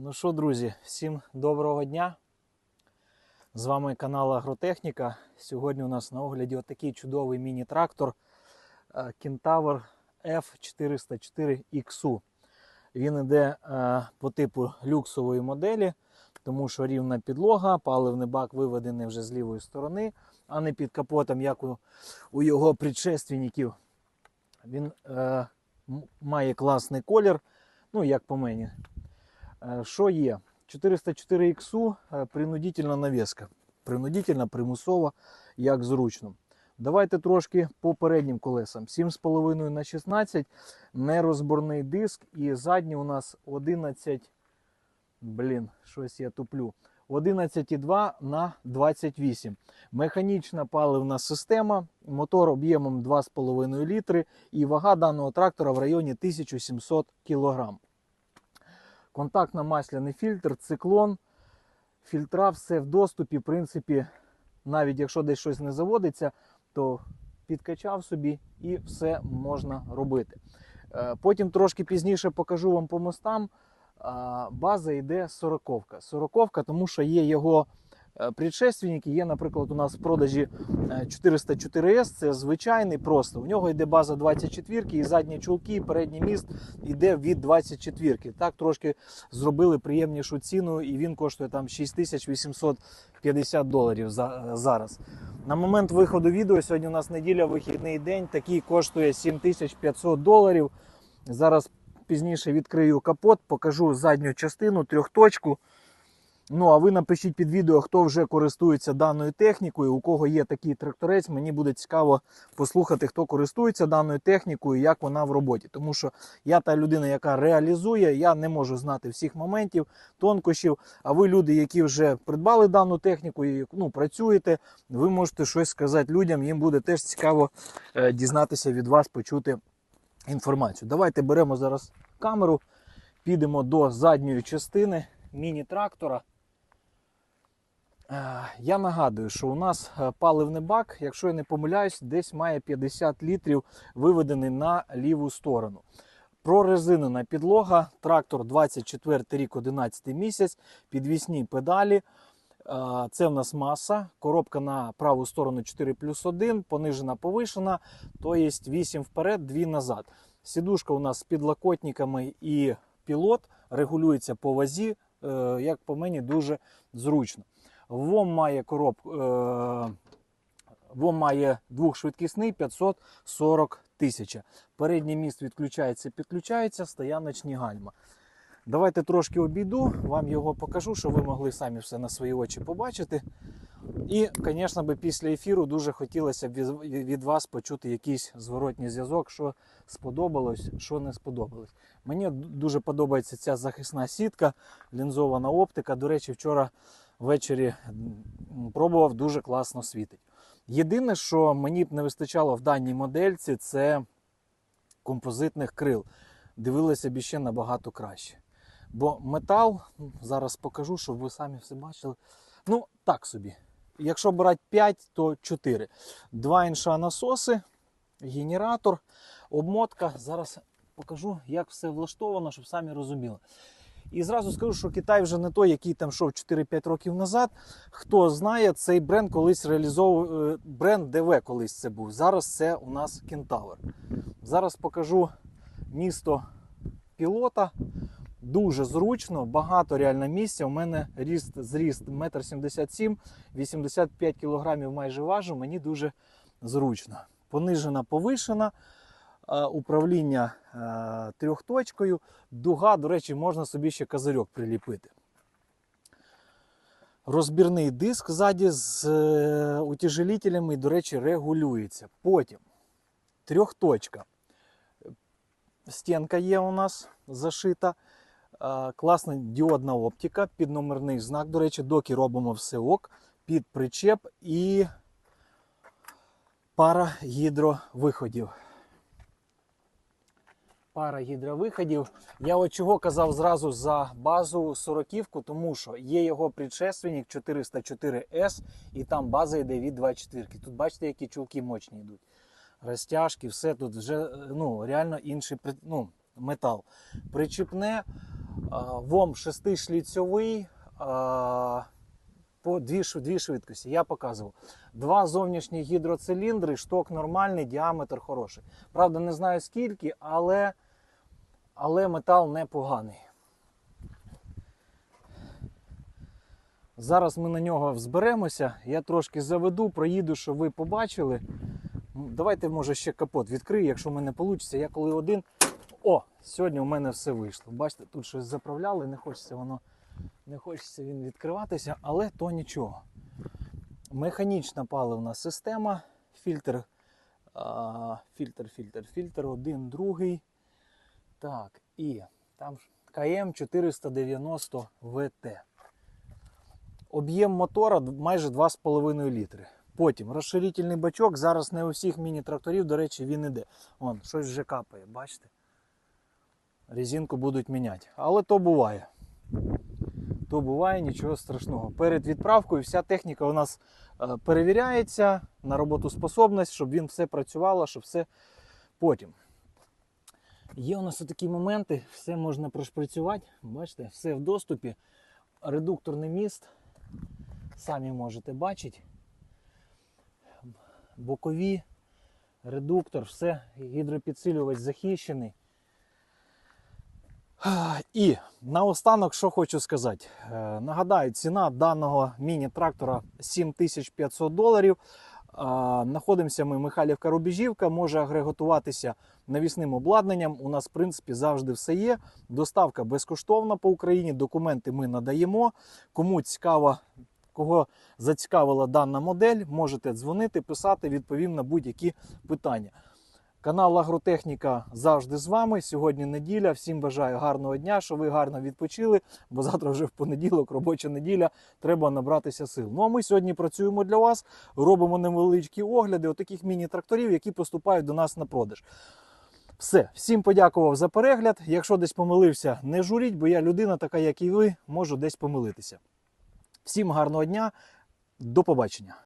Ну що, друзі, всім доброго дня. З вами канал Агротехніка. Сьогодні у нас на огляді отакий чудовий міні-трактор е, Kentaur F404XU. Він йде е, по типу люксової моделі, тому що рівна підлога, паливний бак виведений вже з лівої сторони, а не під капотом, як у, у його предшественників. Він е, має класний колір, ну як по мені. Е, Що є? 404 XU е, принудительна навіска. Принудительна, примусова, як зручно. Давайте трошки по переднім колесам. 7,5 на 16, нерозборний диск і задні у нас 11. Блін, щось я туплю. 11,2 на 28. Механічна паливна система, мотор об'ємом 2,5 літри і вага даного трактора в районі 1700 кг. Контактно-масляний фільтр, циклон, фільтра, все в доступі. В принципі, навіть якщо десь щось не заводиться, то підкачав собі і все можна робити. Е, Потім трошки пізніше покажу вам по мостам. База йде сороковка. Сороковка, тому що є його е, предшественники. Є, наприклад, у нас в продажі е, 404S, це звичайний просто. У нього йде база 24 і задні чулки, і передній міст йде від 24-ки. Так трошки зробили приємнішу ціну, і він коштує там 6850 доларів за, зараз. На момент виходу відео, сьогодні у нас неділя, вихідний день, такий коштує 7500 доларів. Зараз пізніше відкрию капот, покажу задню частину, трьохточку. Ну, а ви напишіть під відео, хто вже користується даною технікою, у кого є такий тракторець. Мені буде цікаво послухати, хто користується даною технікою, як вона в роботі. Тому що я та людина, яка реалізує, я не можу знати всіх моментів, тонкощів. А ви, люди, які вже придбали дану техніку і ну, працюєте, ви можете щось сказати людям. Їм буде теж цікаво е, дізнатися від вас, почути інформацію. Давайте беремо зараз камеру, підемо до задньої частини міні-трактора. Е, Я нагадую, що у нас е, паливний бак, якщо я не помиляюсь, десь має 50 літрів виведений на ліву сторону. Прорезинена підлога, трактор 24 рік, 11 місяць, підвісні педалі. Е, Це в нас маса, коробка на праву сторону 4 плюс 1, понижена повишена, то є 8 вперед, 2 назад. Сідушка у нас з підлокотниками і пілот регулюється по вазі, як по мені, дуже зручно. ВОМ має короб, е, ВОМ має двохшвидкісний 540 тисяч. Передній міст відключається, підключається, стояночні гальма. Давайте трошки обійду, вам його покажу, щоб ви могли самі все на свої очі побачити. І, звісно, би після ефіру дуже хотілося б від вас почути якийсь зворотній зв'язок, що сподобалось, що не сподобалось. Мені дуже подобається ця захисна сітка, лінзована оптика. До речі, вчора ввечері пробував, дуже класно світить. Єдине, що мені б не вистачало в даній модельці, це композитних крил. Дивилися б іще набагато краще. Бо метал, ну, зараз покажу, щоб ви самі все бачили. Ну, так собі. Якщо брати 5, то 4. Два інша насоси, генератор, обмотка. Зараз покажу, як все влаштовано, щоб самі розуміли. І зразу скажу, що Китай вже не той, який там йшов 4-5 років назад. Хто знає, цей бренд колись реалізовував е, бренд ДВ колись це був. Зараз це у нас Кентавр. Зараз покажу місто пілота. Дуже зручно, багато реально місця. У мене ріст зріст 1,77 м, 85 кг майже важу. Мені дуже зручно. Понижена, повишена. Е, Управління е, трьохточкою. Дуга, до речі, можна собі ще козирьок приліпити. Розбірний диск ззаді з е, утяжелителями, до речі, регулюється. Потім трьохточка. Стінка є у нас зашита. Класна діодна оптика, під номерний знак. До речі, доки робимо все ок, під причеп і пара гідровиходів. Пара гідровиходів. Я от чого казав зразу за базу 40 тому що є його предшественник 404S, і там база йде від 24. Тут бачите, які чулки мощні йдуть. Розтяжки, все тут вже ну, реально інший ну, метал. Причіпне, ВОМ 6-шліцьовий, по дві, дві швидкості. Я показував. Два зовнішні гідроциліндри, шток нормальний, діаметр хороший. Правда, не знаю скільки, але, але метал непоганий. Зараз ми на нього взберемося. Я трошки заведу, проїду, щоб ви побачили. Давайте, може, ще капот відкрию, якщо в мене вийде. Я коли один. О, сьогодні у мене все вийшло. Бачите, тут щось заправляли, не хочеться воно, не хочеться він відкриватися, але то нічого. Механічна паливна система, фільтр, фільтр, фільтр, фільтр, один, другий. Так, і там КМ 490 ВТ. Об'єм мотора майже 2,5 літри. Потім розширительний бачок. Зараз не у всіх міні-тракторів, до речі, він іде. Вон, щось вже капає, бачите? Резинку будуть міняти. Але то буває. То буває, нічого страшного. Перед відправкою вся техніка у нас е, перевіряється на роботоспособність, щоб він все працювало, щоб все потім. Є у нас такі моменти, все можна прошпрацювати. Бачите, все в доступі. Редукторний міст, самі можете бачити. Бокові, редуктор, все, гідропідсилювач захищений. І наостанок, що хочу сказати. Е, Нагадаю, ціна даного міні-трактора 7500 доларів. Знаходимося ми Михайлівка Рубіжівка, може агреготуватися навісним обладнанням. У нас, в принципі, завжди все є. Доставка безкоштовна по Україні. Документи ми надаємо. Кому цікаво, кого зацікавила дана модель, можете дзвонити, писати, відповім на будь-які питання. Канал Агротехніка завжди з вами. Сьогодні неділя. Всім бажаю гарного дня, щоб ви гарно відпочили, бо завтра вже в понеділок, робоча неділя, треба набратися сил. Ну а ми сьогодні працюємо для вас, робимо невеличкі огляди отаких міні-тракторів, які поступають до нас на продаж. Все, всім подякував за перегляд. Якщо десь помилився, не журіть, бо я людина така, як і ви, можу десь помилитися. Всім гарного дня, до побачення.